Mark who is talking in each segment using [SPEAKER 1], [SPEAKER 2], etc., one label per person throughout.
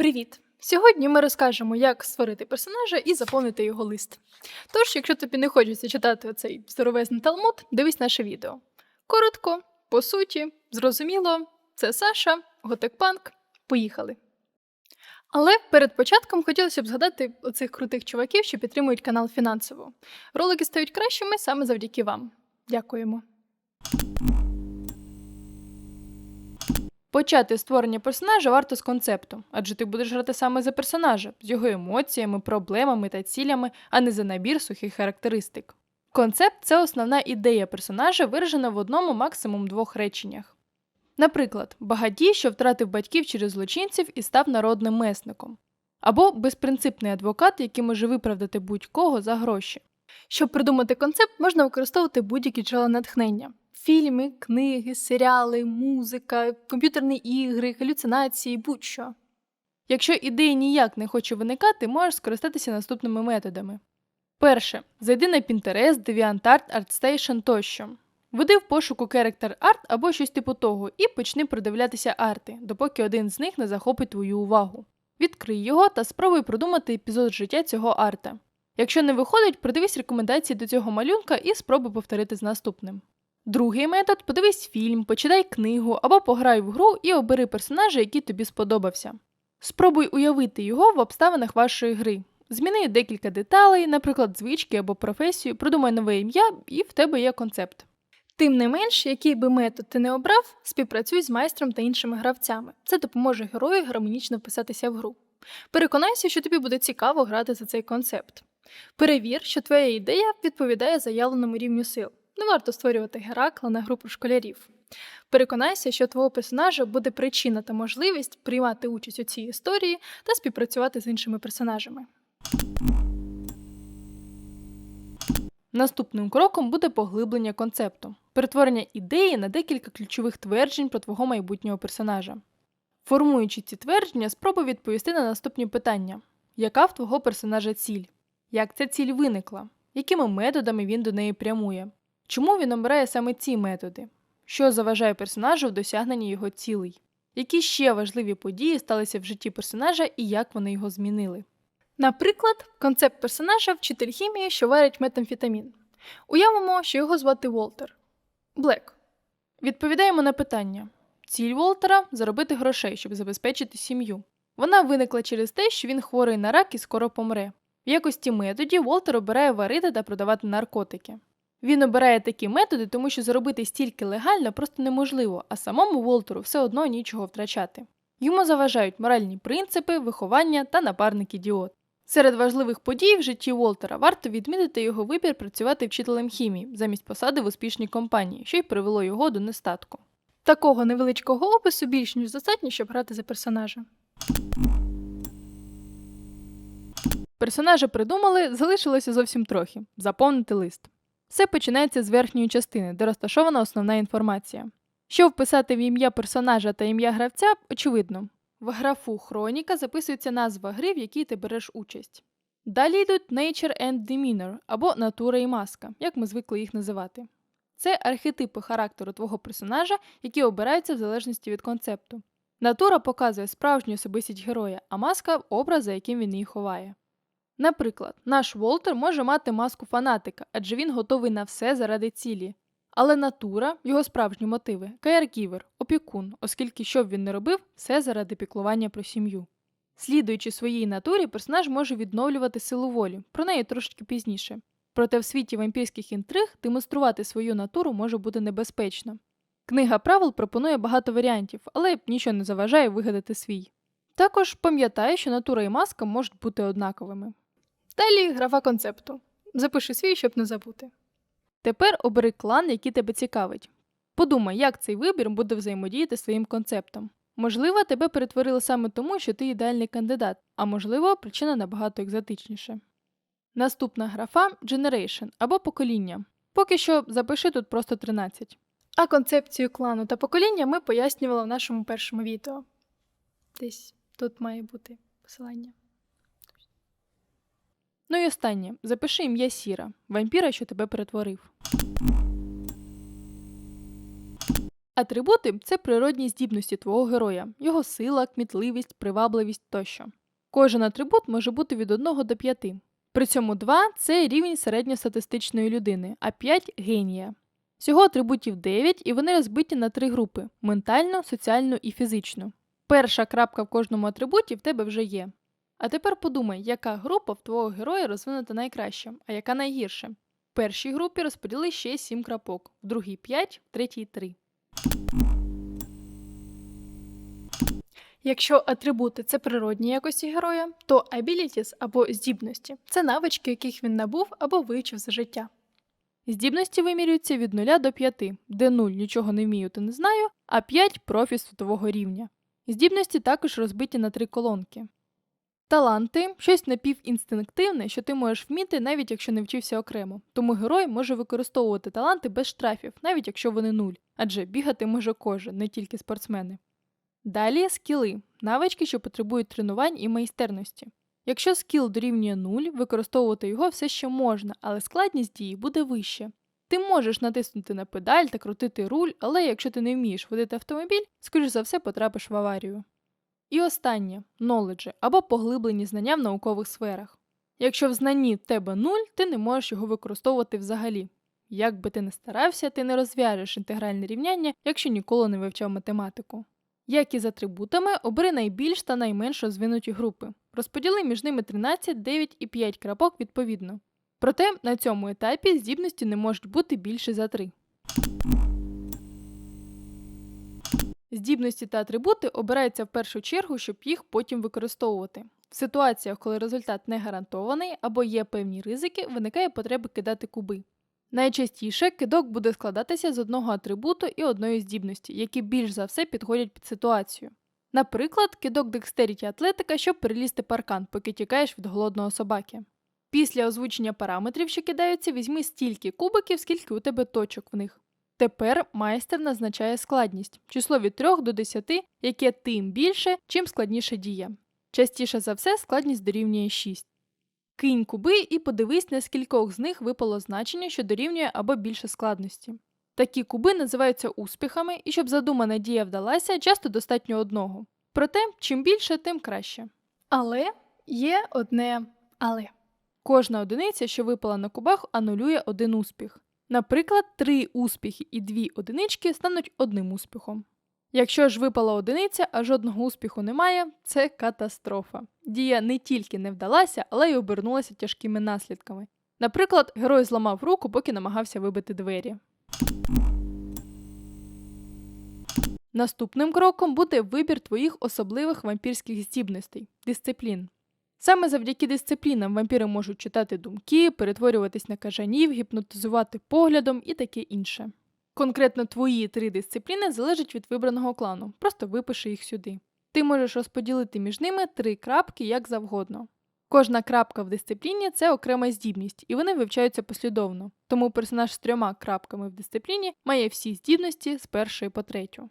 [SPEAKER 1] Привіт! Сьогодні ми розкажемо, як створити персонажа і заповнити його лист. Тож, якщо тобі не хочеться читати оцей здоровезний талмуд, дивись наше відео. Коротко, по суті, зрозуміло, це Саша, Готекпанк. Поїхали. Але перед початком хотілося б згадати оцих крутих чуваків, що підтримують канал фінансово. Ролики стають кращими саме завдяки вам. Дякуємо. Почати створення персонажа варто з концепту, адже ти будеш грати саме за персонажа, з його емоціями, проблемами та цілями, а не за набір сухих характеристик. Концепт це основна ідея персонажа, виражена в одному максимум двох реченнях. Наприклад, багатій, що втратив батьків через злочинців і став народним месником, або безпринципний адвокат, який може виправдати будь-кого за гроші. Щоб придумати концепт, можна використовувати будь-які джерела натхнення: фільми, книги, серіали, музика, комп'ютерні ігри, галюцинації, будь-що. Якщо ідея ніяк не хоче виникати, можеш скористатися наступними методами. Перше. Зайди на Pinterest, DeviantArt, ArtStation тощо. Введи в пошуку Character Art або щось типу того і почни продивлятися арти, допоки один з них не захопить твою увагу. Відкрий його та спробуй продумати епізод життя цього арта. Якщо не виходить, продивись рекомендації до цього малюнка і спробуй повторити з наступним. Другий метод подивись фільм, почитай книгу або пограй в гру і обери персонажа, який тобі сподобався. Спробуй уявити його в обставинах вашої гри. Зміни декілька деталей, наприклад, звички або професію, придумай нове ім'я, і в тебе є концепт. Тим не менш, який би метод ти не обрав, співпрацюй з майстром та іншими гравцями. Це допоможе герою гармонічно вписатися в гру. Переконайся, що тобі буде цікаво грати за цей концепт. Перевір, що твоя ідея відповідає заявленому рівню сил. Не варто створювати Геракла на групу школярів. Переконайся, що твого персонажа буде причина та можливість приймати участь у цій історії та співпрацювати з іншими персонажами. Наступним кроком буде поглиблення концепту, перетворення ідеї на декілька ключових тверджень про твого майбутнього персонажа. Формуючи ці твердження, спробуй відповісти на наступні питання: яка в твого персонажа ціль? Як ця ціль виникла? Якими методами він до неї прямує? Чому він обирає саме ці методи? Що заважає персонажу в досягненні його цілей? Які ще важливі події сталися в житті персонажа і як вони його змінили? Наприклад, концепт персонажа вчитель хімії, що варить метамфетамін. Уявимо, що його звати Волтер. Блек. Відповідаємо на питання. Ціль Волтера заробити грошей, щоб забезпечити сім'ю. Вона виникла через те, що він хворий на рак і скоро помре. В якості методів Волтер обирає варити та продавати наркотики. Він обирає такі методи, тому що заробити стільки легально просто неможливо, а самому Волтеру все одно нічого втрачати. Йому заважають моральні принципи, виховання та напарник ідіот. Серед важливих подій в житті Волтера варто відмітити його вибір працювати вчителем хімії замість посади в успішній компанії, що й привело його до нестатку. Такого невеличкого опису більш ніж достатньо, щоб грати за персонажа. Персонажа придумали, залишилося зовсім трохи заповнити лист. Все починається з верхньої частини, де розташована основна інформація. Щоб вписати в ім'я персонажа та ім'я гравця, очевидно. В графу Хроніка записується назва гри, в якій ти береш участь. Далі йдуть Nature and Demeanor або Натура і маска, як ми звикли їх називати. Це архетипи характеру твого персонажа, які обираються в залежності від концепту. Натура показує справжню особистість героя, а маска образ, за яким він її ховає. Наприклад, наш Волтер може мати маску фанатика, адже він готовий на все заради цілі. Але натура, його справжні мотиви, каярківер, опікун, оскільки що б він не робив, все заради піклування про сім'ю. Слідуючи своїй натурі, персонаж може відновлювати силу волі, про неї трошки пізніше. Проте в світі вампірських інтриг демонструвати свою натуру може бути небезпечно. Книга правил пропонує багато варіантів, але нічого не заважає вигадати свій. Також пам'ятай, що натура і маска можуть бути однаковими. Далі графа концепту. Запиши свій, щоб не забути. Тепер обери клан, який тебе цікавить. Подумай, як цей вибір буде взаємодіяти з своїм концептом. Можливо, тебе перетворили саме тому, що ти ідеальний кандидат, а можливо, причина набагато екзотичніша. Наступна графа Generation або покоління. Поки що запиши тут просто 13. А концепцію клану та покоління ми пояснювали в нашому першому відео. Десь тут має бути посилання. Ну і останнє. Запиши ім'я Сіра, вампіра, що тебе перетворив. Атрибути це природні здібності твого героя, його сила, кмітливість, привабливість тощо. Кожен атрибут може бути від 1 до 5. При цьому 2 це рівень середньостатистичної людини, а 5 генія. Всього атрибутів 9, і вони розбиті на три групи: ментальну, соціальну і фізичну. Перша крапка в кожному атрибуті в тебе вже є. А тепер подумай, яка група в твого героя розвинута найкраще, а яка найгірше. В першій групі розподіли ще 7 крапок, в другій 5, в третій 3. Якщо атрибути це природні якості героя, то abilities або здібності це навички, яких він набув або вивчив за життя. Здібності вимірюються від 0 до 5, де 0 нічого не вмію та не знаю, а 5 профі світового рівня. Здібності також розбиті на три колонки. Таланти щось напівінстинктивне, що ти можеш вміти, навіть якщо не вчився окремо. Тому герой може використовувати таланти без штрафів, навіть якщо вони нуль, адже бігати може кожен, не тільки спортсмени. Далі скіли навички, що потребують тренувань і майстерності. Якщо скіл дорівнює 0, використовувати його все ще можна, але складність дії буде вище. Ти можеш натиснути на педаль та крутити руль, але якщо ти не вмієш водити автомобіль, скоріш за все потрапиш в аварію. І останнє knowledge або поглиблені знання в наукових сферах. Якщо в знанні тебе 0, ти не можеш його використовувати взагалі. Як би ти не старався, ти не розв'яжеш інтегральне рівняння, якщо ніколи не вивчав математику. Як і з атрибутами, обери найбільш та найменш розвинуті групи. Розподіли між ними 13, 9 і 5 крапок відповідно. Проте на цьому етапі здібності не можуть бути більше за 3. Здібності та атрибути обираються в першу чергу, щоб їх потім використовувати. В ситуаціях, коли результат не гарантований або є певні ризики, виникає потреба кидати куби. Найчастіше кидок буде складатися з одного атрибуту і одної здібності, які більш за все підходять під ситуацію. Наприклад, кидок декстеріті атлетика, щоб перелізти паркан, поки тікаєш від голодного собаки. Після озвучення параметрів, що кидаються, візьми стільки кубиків, скільки у тебе точок в них. Тепер майстер назначає складність число від 3 до 10, яке тим більше, чим складніша дія. Частіше за все складність дорівнює 6. Кинь куби і подивись, на скількох з них випало значення, що дорівнює або більше складності. Такі куби називаються успіхами, і щоб задумана дія вдалася, часто достатньо одного. Проте, чим більше, тим краще. Але є одне але. Кожна одиниця, що випала на кубах, анулює один успіх. Наприклад, три успіхи і дві одинички стануть одним успіхом. Якщо ж випала одиниця, а жодного успіху немає, це катастрофа. Дія не тільки не вдалася, але й обернулася тяжкими наслідками. Наприклад, герой зламав руку, поки намагався вибити двері. Наступним кроком буде вибір твоїх особливих вампірських здібностей дисциплін. Саме завдяки дисциплінам вампіри можуть читати думки, перетворюватись на кажанів, гіпнотизувати поглядом і таке інше. Конкретно твої три дисципліни залежать від вибраного клану, просто випиши їх сюди. Ти можеш розподілити між ними три крапки як завгодно. Кожна крапка в дисципліні це окрема здібність, і вони вивчаються послідовно. Тому персонаж з трьома крапками в дисципліні має всі здібності з першої по третю.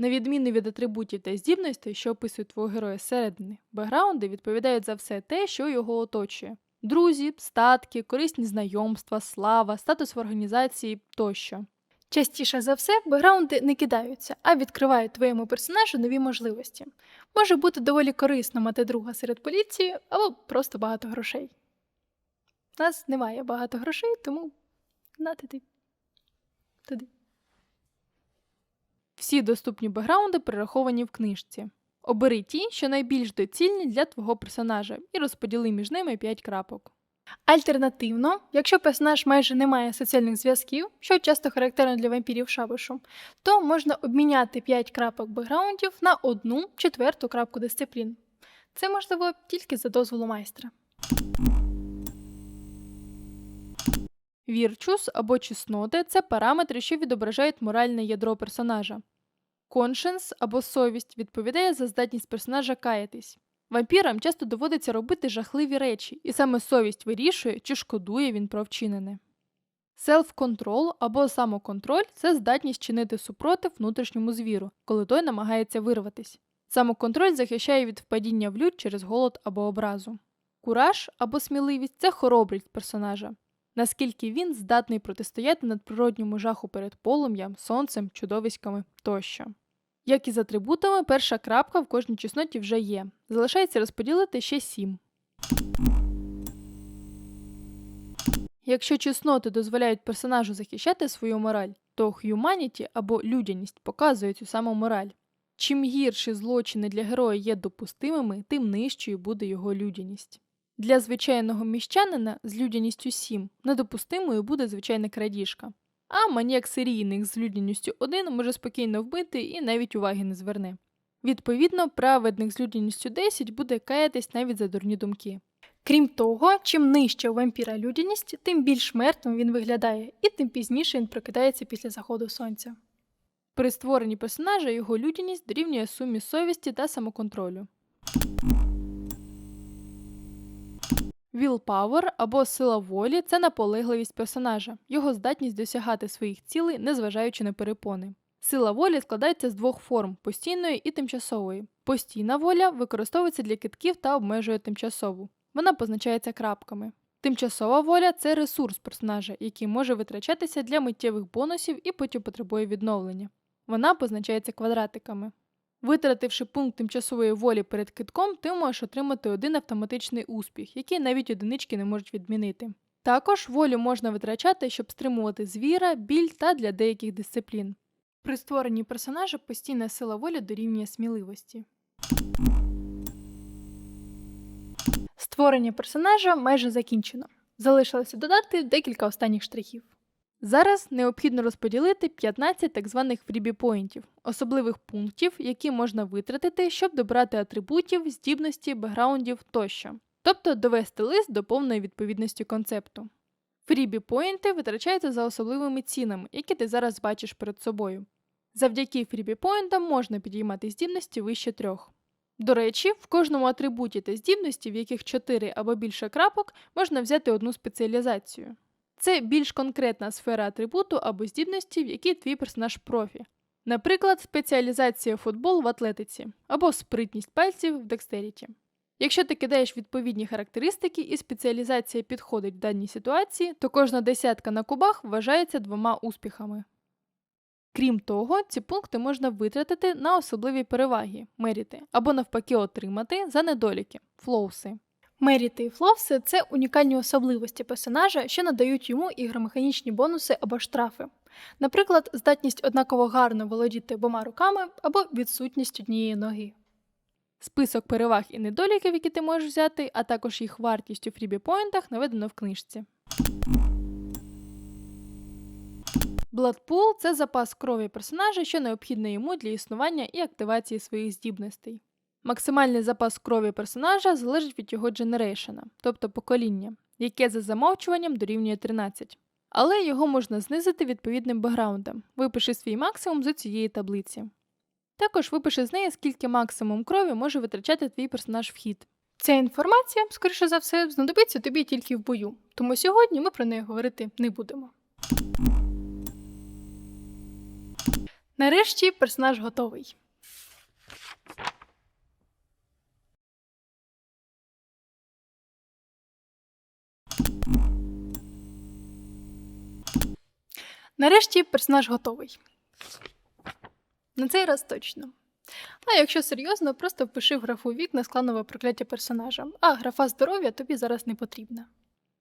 [SPEAKER 1] На відміну від атрибутів та здібностей, що описують твого героя зсередини, бекграунди відповідають за все те, що його оточує: друзі, статки, корисні знайомства, слава, статус в організації тощо. Частіше за все, бекграунди не кидаються, а відкривають твоєму персонажу нові можливості. Може бути доволі корисно мати друга серед поліції або просто багато грошей. У нас немає багато грошей, тому нати ти туди. Всі доступні бекграунди перераховані в книжці. Обери ті, що найбільш доцільні для твого персонажа, і розподіли між ними 5 крапок. Альтернативно, якщо персонаж майже не має соціальних зв'язків, що часто характерно для вампірів шабушу, то можна обміняти 5 крапок бекграундів на одну четверту крапку дисциплін. Це можливо тільки за дозволу майстра. Вірчус або чесноти це параметри, що відображають моральне ядро персонажа. Коншенс або совість відповідає за здатність персонажа каятись. Вампірам часто доводиться робити жахливі речі, і саме совість вирішує, чи шкодує він про вчинене. Селф-контрол або самоконтроль це здатність чинити супротив внутрішньому звіру, коли той намагається вирватись. Самоконтроль захищає від впадіння в лють через голод або образу. Кураж або сміливість це хоробрість персонажа. Наскільки він здатний протистояти надприродньому жаху перед полум'ям, сонцем, чудовиськами тощо. Як і з атрибутами, перша крапка в кожній чесноті вже є. Залишається розподілити ще сім. Якщо чесноти дозволяють персонажу захищати свою мораль, то humanity або людяність показує цю саму мораль. Чим гірші злочини для героя є допустимими, тим нижчою буде його людяність. Для звичайного міщанина з людяністю 7 недопустимою буде звичайна крадіжка, а маніяк серійник з людяністю 1 може спокійно вбити і навіть уваги не зверне. Відповідно, праведник з людяністю 10 буде каятись навіть за дурні думки. Крім того, чим нижча у вампіра людяність, тим більш мертвим він виглядає, і тим пізніше він прокидається після заходу сонця. При створенні персонажа його людяність дорівнює сумі совісті та самоконтролю. Willpower або сила волі це наполегливість персонажа, його здатність досягати своїх цілей, незважаючи на перепони. Сила волі складається з двох форм постійної і тимчасової. Постійна воля використовується для китків та обмежує тимчасову. Вона позначається крапками. Тимчасова воля це ресурс персонажа, який може витрачатися для миттєвих бонусів і потім потребує відновлення. Вона позначається квадратиками. Витративши пункт тимчасової волі перед китком, ти можеш отримати один автоматичний успіх, який навіть одинички не можуть відмінити. Також волю можна витрачати, щоб стримувати звіра, біль та для деяких дисциплін. При створенні персонажа постійна сила волі дорівнює сміливості. Створення персонажа майже закінчено. Залишилося додати декілька останніх штрихів. Зараз необхідно розподілити 15 так званих фрібі-поінтів, особливих пунктів, які можна витратити, щоб добрати атрибутів, здібності, бекграундів тощо, тобто довести лист до повної відповідності концепту. Фрібі-поінти витрачаються за особливими цінами, які ти зараз бачиш перед собою. Завдяки фрібі-поінтам можна підіймати здібності вище трьох. До речі, в кожному атрибуті та здібності, в яких 4 або більше крапок, можна взяти одну спеціалізацію. Це більш конкретна сфера атрибуту або здібності, в якій твій персонаж профі. Наприклад, спеціалізація футбол в атлетиці або спритність пальців в декстеріті. Якщо ти кидаєш відповідні характеристики і спеціалізація підходить в даній ситуації, то кожна десятка на кубах вважається двома успіхами. Крім того, ці пункти можна витратити на особливі переваги меріти, або навпаки отримати за недоліки флоуси. Меріти і флоуси – це унікальні особливості персонажа, що надають йому ігромеханічні бонуси або штрафи. Наприклад, здатність однаково гарно володіти обома руками або відсутність однієї ноги. Список переваг і недоліків, які ти можеш взяти, а також їх вартість у фрібі-поінтах наведено в книжці. Бладпул це запас крові персонажа, що необхідний йому для існування і активації своїх здібностей. Максимальний запас крові персонажа залежить від його дженерейшена, тобто покоління, яке за замовчуванням дорівнює 13. Але його можна знизити відповідним бекграундом. Випиши свій максимум з цієї таблиці. Також випиши з неї, скільки максимум крові може витрачати твій персонаж в хід. Ця інформація, скоріше за все, знадобиться тобі тільки в бою, тому сьогодні ми про неї говорити не будемо. Нарешті персонаж готовий. Нарешті персонаж готовий. На цей раз точно. А якщо серйозно, просто впиши в графу вік на скланове прокляття персонажа, а графа здоров'я тобі зараз не потрібна.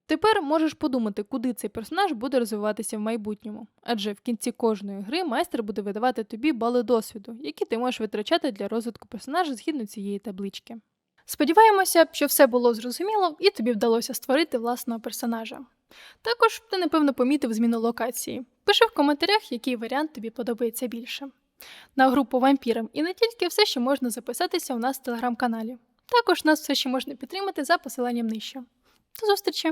[SPEAKER 1] Тепер можеш подумати, куди цей персонаж буде розвиватися в майбутньому, адже в кінці кожної гри майстер буде видавати тобі бали досвіду, які ти можеш витрачати для розвитку персонажа згідно цієї таблички. Сподіваємося, що все було зрозуміло і тобі вдалося створити власного персонажа. Також ти, напевно, помітив зміну локації. Пиши в коментарях, який варіант тобі подобається більше. На групу вампірам і не тільки все ще можна записатися у нас в телеграм-каналі. Також нас все ще можна підтримати за посиланням нижче. До зустрічі!